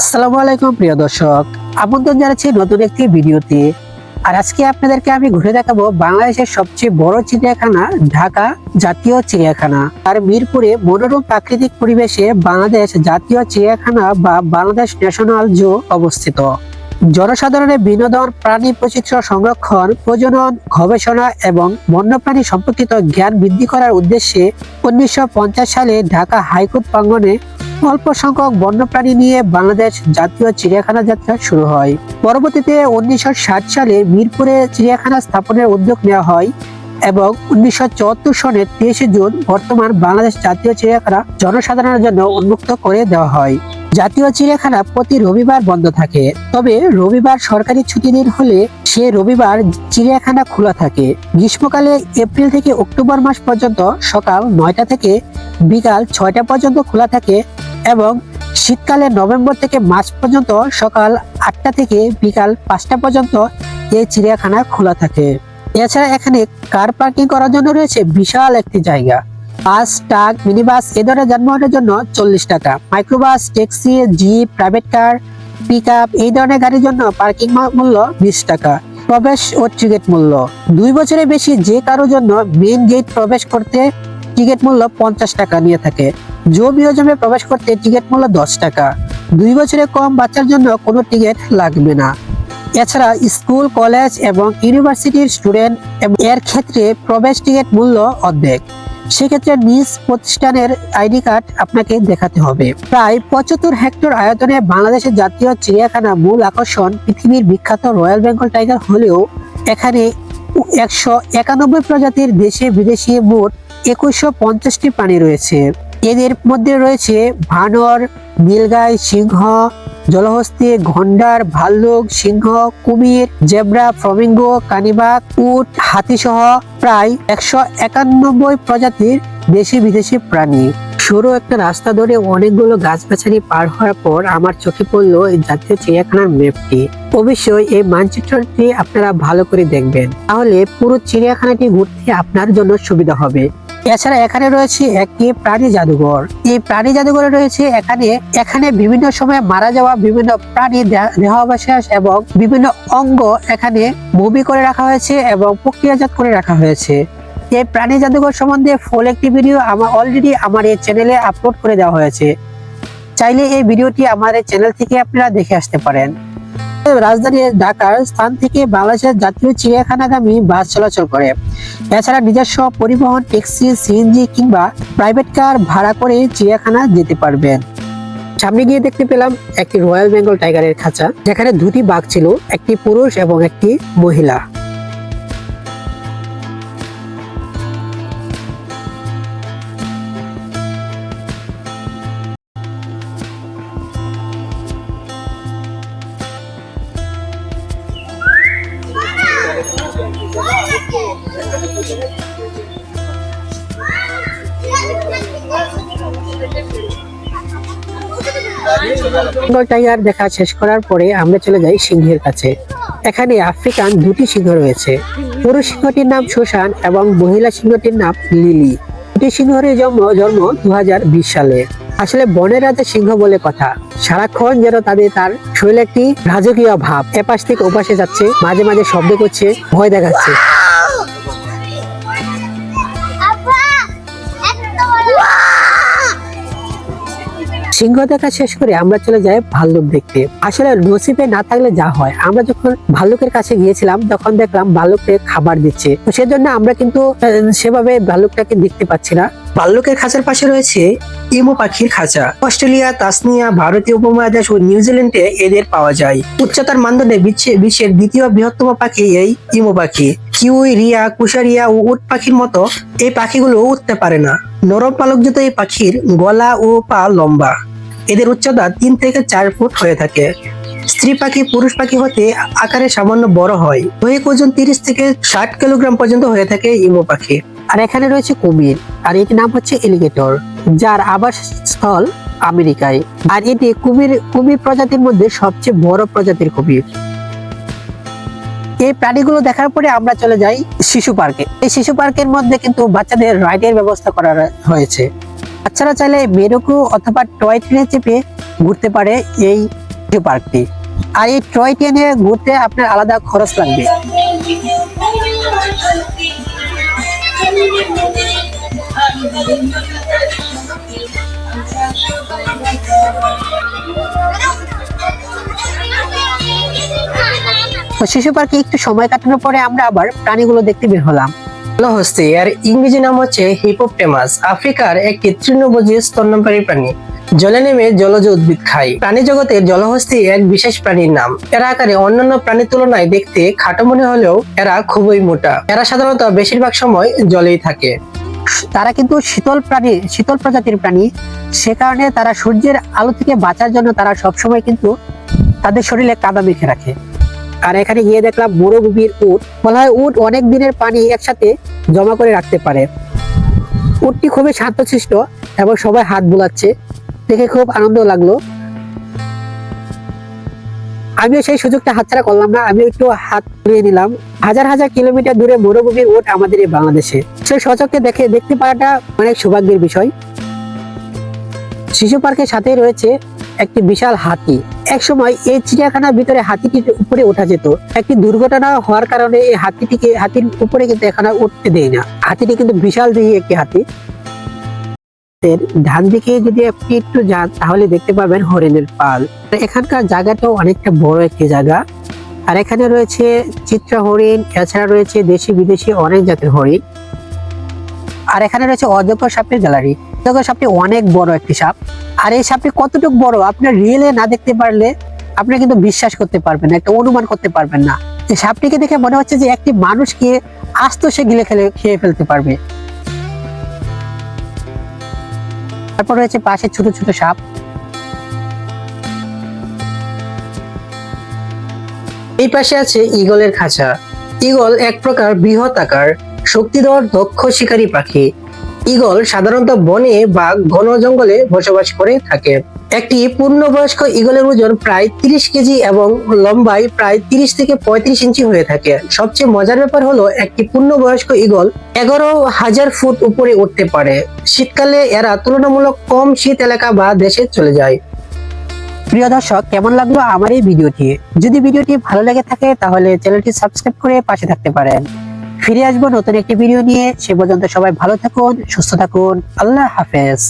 আসসালামু আলাইকুম প্রিয় দর্শক আমন্ত্রণ জানাচ্ছি নতুন একটি ভিডিওতে আর আজকে আপনাদেরকে আমি ঘুরে দেখাবো বাংলাদেশের সবচেয়ে বড় চিড়িয়াখানা, ঢাকা জাতীয় চিড়িয়াখানা। আর মিরপুরে মনোরম প্রাকৃতিক পরিবেশে বাংলাদেশ জাতীয় চিড়িয়াখানা বা বাংলাদেশ ন্যাশনাল জু অবস্থিত। জনসাধারণের বিনোদন, প্রাণী বৈচিত্র্য সংরক্ষণ, প্রজনন, গবেষণা এবং বন্যপ্রাণী সম্পর্কিত জ্ঞান বৃদ্ধি করার উদ্দেশ্যে উনিশশো পঞ্চাশ সালে ঢাকা হাইকোর্ট প্রাঙ্গনে অল্প সংখ্যক বন্যপ্রাণী নিয়ে বাংলাদেশ জাতীয় চিড়িয়াখানা যাত্রা শুরু হয়। পরবর্তীতে উনিশশো সালে মিরপুরে চিড়িয়াখানা স্থাপনের উদ্যোগ নেওয়া হয় এবং উনিশশো সনের তেইশে জুন বর্তমান বাংলাদেশ জাতীয় চিড়িয়াখানা জনসাধারণের জন্য উন্মুক্ত করে দেওয়া হয়। জাতীয় চিড়িয়াখানা প্রতি রবিবার বন্ধ থাকে, তবে রবিবার সরকারি ছুটি দিন হলে সে রবিবার চিড়িয়াখানা খোলা থাকে। গ্রীষ্মকালে এপ্রিল থেকে অক্টোবর মাস পর্যন্ত সকাল নয়টা থেকে বিকাল ছয়টা পর্যন্ত খোলা থাকে এবং শীতকালে নভেম্বর থেকে মার্চ পর্যন্ত সকাল আটটা থেকে বিকাল পাঁচটা পর্যন্ত এই চিড়িয়াখানা খোলা থাকে। এছাড়া এখানে কার পার্কিং করার জন্য রয়েছে বিশাল একটি জায়গা। বাস, ট্রাক মিনি বাস এ ধরনের যানবাহনের জন্য চল্লিশ টাকা। Microbus, taxi, jeep, private car pick up এই ধরনের গাড়ির জন্য পার্কিং মূল্য বিশ টাকা। প্রবেশ ও টিকিট মূল্য। দুই বছরের বেশি যে কারোর জন্য মেইন গেট প্রবেশ করতে টিকিট মূল্য পঞ্চাশ টাকা নিয়ে থাকে। জো মিউজিয়ামে প্রবেশ করতে টিকিট মূল্য দশ টাকা। দুই বছরের কম বাচ্চার জন্য কোনো টিকিট লাগবে না। এছাড়া স্কুল, কলেজ এবং ইউনিভার্সিটির স্টুডেন্ট এর ক্ষেত্রে প্রবেশ টিকিট মূল্য অর্ধেক। সেক্ষেত্রে নিজ প্রতিষ্ঠানের আইডি কার্ড আপনাকে দেখাতে হবে। প্রায় পঁচাত্তর হেক্টর আয়তনে বাংলাদেশের জাতীয় চিড়িয়াখানা মূল আকর্ষণ পৃথিবীর বিখ্যাত রয়্যাল বেঙ্গল টাইগার হলেও এখানে একশো একানব্বই প্রজাতির দেশে বিদেশি মোট একুশশো পঞ্চাশটি প্রাণী রয়েছে। এদের মধ্যে রয়েছে ভানর, নীলগাই সিংহ, জলহস্তি, ঘন্ডার, ভাল্লুক সিংহ, কুমির, জেব্রা ফ্রমিঙ্গো কানিবাগ উট হাতি সহ প্রায় একশো একানব্বই প্রজাতির দেশি বিদেশি প্রাণী। সরু একটা রাস্তা ধরে অনেকগুলো গাছগাছালি পার হওয়ার পর আমার চোখে পড়ল এই জাতীয় চিড়িয়াখানার ম্যাপটি। অবশ্যই এই মানচিত্রটি আপনারা ভালো করে দেখবেন। তাহলে পুরো চিড়িয়াখানাটি ঘুরতে আপনার জন্য সুবিধা হবে। এছাড়া এখানে রয়েছে একটি প্রাণী জাদুঘর। এই প্রাণী জাদুঘরে রয়েছে এখানে এখানে বিভিন্ন সময় মারা যাওয়া বিভিন্ন প্রাণী দেহাবশেষ এবং বিভিন্ন অঙ্গ এখানে মুভি করে রাখা হয়েছে এবং প্রক্রিয়াজাত করে রাখা হয়েছে। এই প্রাণী জাদুঘর সম্বন্ধে ফুল একটি ভিডিও আমার অলরেডি আমার এই চ্যানেলে আপলোড করে দেওয়া হয়েছে। চাইলে এই ভিডিওটি আমার এই চ্যানেল থেকে আপনারা দেখে আসতে পারেন। রাজধানী ঢাকার স্থান থেকে বাংলাদেশের জাতীয় চিড়িয়াখানাগামী বাস চলাচল করে। এছাড়া নিজস্ব পরিবহন, ট্যাক্সি সিএনজি কিংবা প্রাইভেট কার ভাড়া করে চিড়িয়াখানা যেতে পারবেন। সামনে গিয়ে দেখতে পেলাম একটি রয়্যাল বেঙ্গল টাইগারের খাঁচা। যেখানে দুটি বাঘ ছিল, একটি পুরুষ এবং একটি মহিলা। টাইগার দেখা শেষ করার পরে আমরা চলে যাই সিংহের কাছে। এখানে আফ্রিকান দুটি সিংহ রয়েছে। পুরুষ সিংহটির নাম এবং মহিলা সিংহটির নাম লিলি। দুটি জন্ম জন্ম দু হাজার বিশ সালে। আসলে বনের রাজা সিংহ বলে কথা। সারাক্ষণ যেন তাদের, তার শরীরে একটি রাজকীয় ভাব। এপাশ থেকে ওপাশে যাচ্ছে, মাঝে মাঝে শব্দ করছে, ভয় দেখাচ্ছে। সিংহ দেখা শেষ করে আমরা চলে যাই ভাল্লুক দেখতে। আসলে নসিবে না থাকলে যা হয়। আমরা যখন ভাল্লুকের কাছে গিয়েছিলাম, তখন দেখলাম ভাল্লুককে খাবার দিচ্ছে। তো সেজন্য আমরা কিন্তু সেভাবে ভাল্লুকটাকে দেখতে পাচ্ছি না। ভাল্লুকের খাঁচার পাশে রয়েছে ইমু পাখির খাঁচা। অস্ট্রেলিয়া, তাসনিয়া, ভারতীয় উপমহাদেশ ও নিউজিল্যান্ডে এদের পাওয়া যায়। উচ্চতার মানদণ্ডে বিশ্বে- বিশ্বের দ্বিতীয় বৃহত্তম পাখি এই ইমু পাখি। কিউই, রিয়া, কুশারিয়া ও উট পাখির মতো এই পাখিগুলো উঠতে পারে না। নরম পালকযুক্ত এই পাখির গলা ও পা লম্বা। এদের উচ্চতা তিন থেকে চার ফুট হয়ে থাকে। স্ত্রী পাখি, পুরুষ পাখি হতে আকারে সামান্য বড় হয়। দৈহিক ওজন তিরিশ থেকে ষাট কিলোগ্রাম পর্যন্ত হয়ে থাকে ইমো পাখি। আর এখানে রয়েছে কুমির, আর এটির নাম হচ্ছে এলিগেটর যার আবাসস্থল আমেরিকায়। আর এটি কুমির কুমির প্রজাতির মধ্যে সবচেয়ে বড় প্রজাতির কুমির। এই প্রাণীগুলো দেখার পরে আমরা চলে যাই শিশু পার্কে। এই শিশু পার্কের মধ্যে কিন্তু বাচ্চাদের রাইডের ব্যবস্থা করা হয়েছে। বাচ্চারা চাইলে মেরুকু অথবা টয় ট্রেনে চেপে ঘুরতে পারে এই পার্কটি। আর এই টয় ট্রেনে ঘুরতে আপনার আলাদা খরচ লাগবে। শিশু পার্কে একটু সময় কাটানোর পরে আমরা আবার প্রাণীগুলো দেখতে বের হলাম। জলহস্তি এর ইংরেজি নাম হচ্ছে হিপোপটেমাস। আফ্রিকার একটি তৃণভোজী স্তন্যপায়ী প্রাণী। জলে নেমে জলজ উদ্ভিদ খায়। প্রাণী জগতে জলহস্তি এক বিশেষ প্রাণীর নাম। এরা আকারে অন্যান্য প্রাণীর তুলনায় দেখতে খাটো মনে হলেও এরা খুবই মোটা। এরা সাধারণত বেশিরভাগ সময় জলেই থাকে। তারা কিন্তু শীতল প্রাণী, শীতল প্রজাতির প্রাণী। সে কারণে তারা সূর্যের আলো থেকে বাঁচার জন্য তারা সবসময় কিন্তু তাদের শরীরে কাদা মেখে রাখে। আর এখানে গিয়ে দেখলাম মরুভূমির উট। বলা হয় উট অনেক দিনের পানি একসাথে জমা করে রাখতে পারে। উটটি খুবই শান্তশিষ্ট এবং সবাই হাত বুলাচ্ছে। দেখে খুব আনন্দ লাগল। আমিও সেই সুযোগটা হাতছাড়া করলাম না আমি একটু হাত তুলিয়ে নিলাম। হাজার হাজার কিলোমিটার দূরে মরুভূমির ওট আমাদের এই বাংলাদেশে। সেই সচককে দেখে দেখতে পাওয়াটা অনেক সৌভাগ্যের বিষয়। শিশু পার্কের সাথেই রয়েছে একটি বিশাল হাতি। এক সময় এই চিড়িয়াখানার ভিতরে হাতিটির উপরে ওঠা যেত। একটি দুর্ঘটনা হওয়ার কারণে এই হাতিটিকে হাতির উপরে কিন্তু এখানে উঠতে দেয় না। হাতিটি কিন্তু বিশাল দেহি একটি হাতি। ডান দিকে যদি আপনি একটু যান, তাহলে দেখতে পাবেন হরিণের পাল। এখানকার জায়গাটাও অনেকটা বড় একটি জায়গা। আর এখানে রয়েছে চিত্রা হরিণ, এছাড়া রয়েছে দেশি বিদেশি অনেক জাতের হরিণ। আর এখানে রয়েছে অযোগ্য সাপের গ্যালারি। অযোগ্য সাপটি অনেক বড় একটি সাপ। আর এই সাপটি কতটুকু বড় আপনার রিয়েলে না দেখতে পারলে আপনি কিন্তু বিশ্বাস করতে পারবেন না, একটা অনুমান করতে পারবেন না। এই সাপটিকে দেখে মনে হচ্ছে যে একটি মানুষকে আস্ত সে গিলে খেলে, খেয়ে ফেলতে পারবে। তারপর রয়েছে পাশে ছোট ছোট সাপ। এই পাশে আছে ঈগলের খাঁচা। ঈগল এক প্রকার বৃহৎ আকার শক্তিধর দক্ষ শিকারী পাখি। ঈগল সাধারণত বনে বা ঘন জঙ্গলে বসবাস করে থাকে। একটি পূর্ণবয়স্ক ঈগলের ওজন প্রায় তিরিশ কেজি এবং লম্বায় প্রায় তিরিশ থেকে পঁয়ত্রিশ ইঞ্চি হয়ে থাকে। সবচেয়ে মজার ব্যাপার হলো, একটি পূর্ণবয়স্ক ঈগল এগারো হাজার ফুট উপরে উঠতে পারে। শীতকালে এরা তুলনামূলক কম শীত এলাকা বা দেশে চলে যায়। প্রিয় দর্শক, কেমন লাগল আমার এই ভিডিওটি? যদি ভিডিওটি ভালো লেগে থাকে, তাহলে চ্যানেলটি সাবস্ক্রাইব করে পাশে থাকতে পারেন। ফিরে আসব নতুন একটি ভিডিও নিয়ে। সে পর্যন্ত সবাই ভালো থাকুন, সুস্থ থাকুন। আল্লাহ হাফেজ।